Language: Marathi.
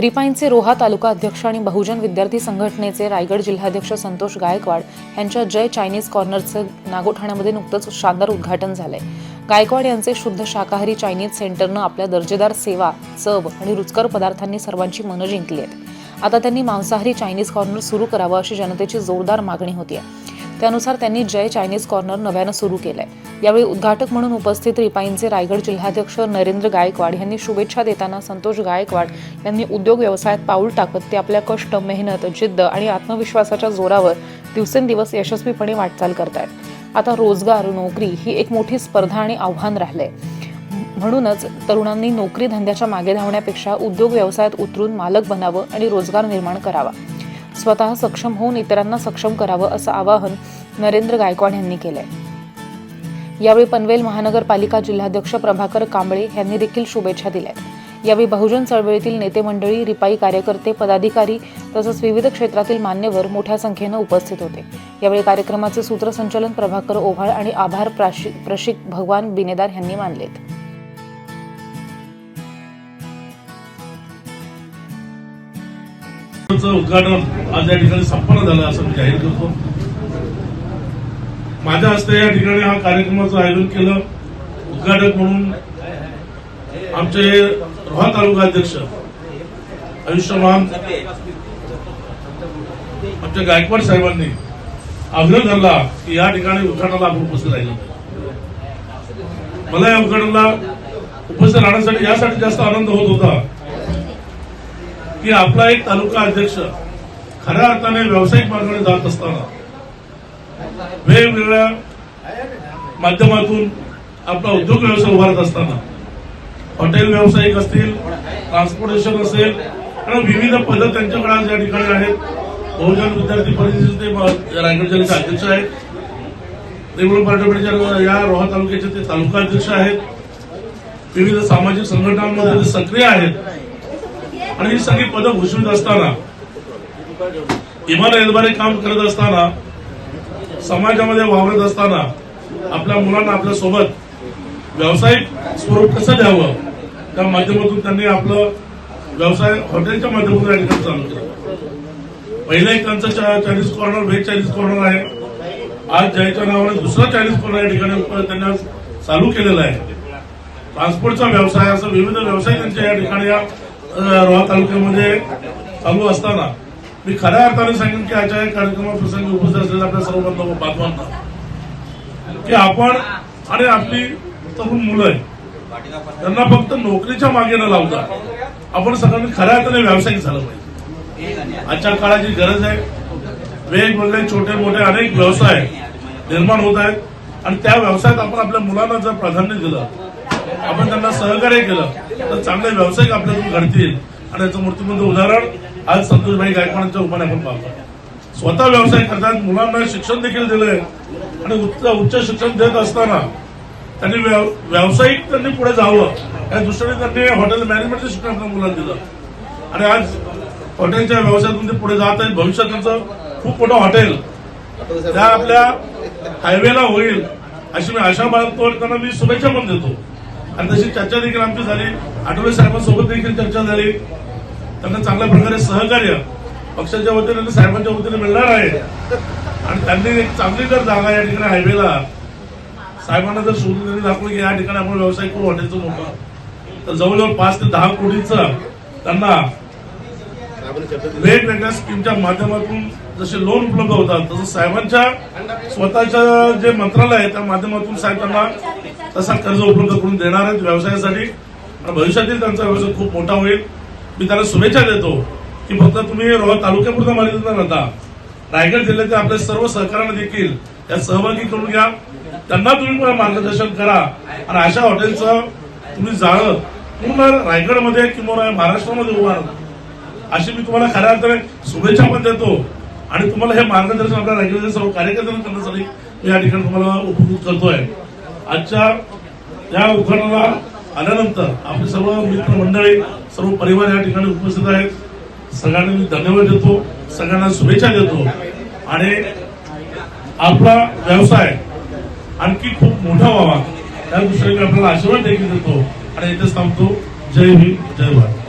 रिपाईंचे रोहा तालुका अध्यक्ष आणि बहुजन विद्यार्थी संघटनेचे रायगड जिल्हाध्यक्ष संतोष गायकवाड यांच्या जय चायनीज कॉर्नरचं नागोठाण्यामध्ये नुकतंच शानदार उद्घाटन झालंय. गायकवाड यांचे शुद्ध शाकाहारी चायनीज सेंटरनं आपल्या दर्जेदार सेवा चव आणि रुचकर पदार्थांनी सर्वांची मनं जिंकली आहेत. आता त्यांनी मांसाहारी चायनीज कॉर्नर सुरू करावं अशी जनतेची जोरदार मागणी होती आहे त्यानुसार त्यांनी जय चायनीज कॉर्नर नव्यानं सुरू केलंय. यावेळी उद्घाटक म्हणून उपस्थित रिपाईंचे रायगड जिल्हाध्यक्ष नरेंद्र गायकवाड यांनी शुभेच्छा देताना संतोष गायकवाड यांनी उद्योग व्यवसायात पाऊल टाकत ते आपल्या कष्ट मेहनत जिद्द आणि आत्मविश्वासाच्या जोरावर दिवसेंदिवस यशस्वीपणे वाटचाल करतायत. आता रोजगार नोकरी ही एक मोठी स्पर्धा आणि आव्हान राहिलंय. म्हणूनच तरुणांनी नोकरी धंद्याच्या मागे धावण्यापेक्षा उद्योग व्यवसायात उतरून मालक बनावं आणि रोजगार निर्माण करावा. स्वतः सक्षम होऊन इतरांना सक्षम करावं असं आवाहन नरेंद्र गायकवाड यांनी केलंय. यावेळी पनवेल महानगरपालिका जिल्हाध्यक्ष प्रभाकर कांबळे यांनी देखील शुभेच्छा दिल्या यावेळी बहुजन चळवळीतील नेते मंडळी रिपाई कार्यकर्ते पदाधिकारी तसंच विविध क्षेत्रातील मान्यवर मोठ्या संख्येनं उपस्थित होते. यावेळी कार्यक्रमाचे सूत्रसंचालन प्रभाकर ओव्हाळ आणि आभार प्राशिक प्रशिक भगवान बिनेदार यांनी मानलेत. उद्घाटन आज या ठिकाणी संपन्न झालं असं मी जाहीर करतो. माझ्या हस्ते या ठिकाणी हा कार्यक्रमाचं आयोजन केलं उद्घाटक म्हणून आमचे रोहा तालुका अध्यक्ष आयुष्यमान आमच्या गायकवाड साहेबांनी आग्रह धरला की या ठिकाणी उद्घाटनाला आपण उपस्थित राहिलं. मला या उद्घाटनाला उपस्थित राहण्यासाठी यासाठी जास्त आनंद होत होता. की आपला एक तालुका अध्यक्ष खऱ्या अर्थाने व्यावसायिक मार्गाने जात असताना वेगवेगळ्या माध्यमातून आपला उद्योग व्यवसाय उभारत असताना हॉटेल व्यावसायिक असतील ट्रान्सपोर्टेशन असेल आणि विविध पद त्यांच्याकडे आज या ठिकाणी आहेत. बहुजन विद्यार्थी परिषदेचे रायगड जिल्ह्याचे अध्यक्ष आहेत. देवळ पार्टीच्या या रोहा तालुक्याचे ते तालुका अध्यक्ष आहेत. विविध सामाजिक संघटनांमध्ये ते सक्रिय आहेत. आणि ही सगळी पदं भूषवित असताना इमारतद्वारे काम करत असताना समाजामध्ये वावरत असताना आपल्या मुलांना आपल्यासोबत व्यावसायिक स्वरूप कसं द्यावं? त्या माध्यमातून त्यांनी आपलं व्यवसाय हॉटेलच्या माध्यमातून या ठिकाणी चालू केलं. पहिलं एक त्यांचं Chinese corner veg Chinese corner आहे. आज जयच्या नावाने दुसरा चायनीज कॉर्नर या ठिकाणी त्यांना चालू केलेला आहे. ट्रान्सपोर्टचा व्यवसाय असं विविध व्यवसाय त्यांच्या या ठिकाणी या रोहा तालुक्यामध्ये चालू असताना मी खऱ्या अर्थाने सांगेन की आजच्या कार्यक्रमाप्रसंगी उपस्थित असलेल्या आपल्या सर्व बांधव बांधवांना की आपण आणि आपली तरुण मुलं आहे त्यांना फक्त नोकरीच्या मागे न लावता आपण सगळ्यांनी खऱ्या अर्थाने व्यावसायिक झालं पाहिजे. आजच्या काळाची गरज आहे. वेगवेगळे छोटे मोठे अनेक व्यवसाय निर्माण होत आहेत. आणि त्या व्यवसायात आपण आपल्या मुलांना जर प्राधान्य दिलं आपण त्यांना सहकार्य केलं तर चांगले व्यावसायिक आपल्यातून घडतील. आणि याचं मूर्तिमंत उदाहरण आज संतोषभाई गायकवाडांच्या रूपाने आपण पाहतो. स्वतः व्यवसाय करतात मुलांना शिक्षण देखील दिलंय. आणि उच्च उच्च शिक्षण देत असताना त्यांनी व्यावसायिक त्यांनी पुढे जावं. या दृष्टीने त्यांनी हॉटेल मॅनेजमेंटचं शिक्षण आपल्या मुलांना दिलं. आणि आज हॉटेलच्या व्यवसायातून ते पुढे जात आहेत. भविष्यात त्यांचं खूप मोठं हॉटेल त्या आपल्या हायवेला होईल अशी मी आशा बाळगतो आणि त्यांना मी शुभेच्छा पण देतो. आणि तशी चर्चा देखील आमची झाली. आठवले साहेबांसोबत देखील चर्चा झाली. त्यांना चांगल्या प्रकारे सहकार्य पक्षाच्या वतीने आणि साहेबांच्या वतीने मिळणार आहे. आणि त्यांनी एक चांगली जर जागा या ठिकाणी हायवेला साहेबांना जर शोधून त्यांनी दाखवलं की या ठिकाणी आपण व्यवसाय करू वाटायचं मोठा तर जवळजवळ पाच ते दहा कोटीचा त्यांना वेगवेगळ्या स्कीमच्या माध्यमातून जसे लोन उपलब्ध होतात तसं साहेबांच्या स्वतःच्या जे मंत्रालय आहे त्या माध्यमातून साहेब त्यांना तसा कर्ज उपलब्ध करून देणार आहेत व्यवसायासाठी. आणि भविष्यातील त्यांचा व्यवसाय खूप मोठा होईल. मी त्यांना शुभेच्छा देतो की फक्त तुम्ही रोहा तालुक्यापुरता मर्यादित न राहता रायगड जिल्ह्यातील आपल्या सर्व सहकार्यांना देखील यात सहभागी करून घ्या. त्यांना तुम्ही मार्गदर्शन करा. आणि अशा हॉटेलचं तुम्ही जाळं पूर्ण रायगडमध्ये किंवा महाराष्ट्रामध्ये उभार. अशी मी तुम्हाला खऱ्या अर्थाने शुभेच्छा पण देतो. आणि तुम्हाला हे मार्गदर्शन आपल्या राज्यातील सर्व कार्यकर्त्यांना करण्यासाठी मी या ठिकाणी तुम्हाला उपकृत करतोय. आजच्या या उद्घाटनाला आल्यानंतर आपले सर्व मित्रमंडळी सर्व परिवार या ठिकाणी उपस्थित आहेत. सगळ्यांना मी धन्यवाद देतो. सगळ्यांना शुभेच्छा देतो. आणि आपला व्यवसाय आणखी खूप मोठा व्हावा. त्या दृष्टीने मी आपल्याला आशीर्वाद देखील देतो. आणि इथेच थांबतो. जय भीम जय भारत.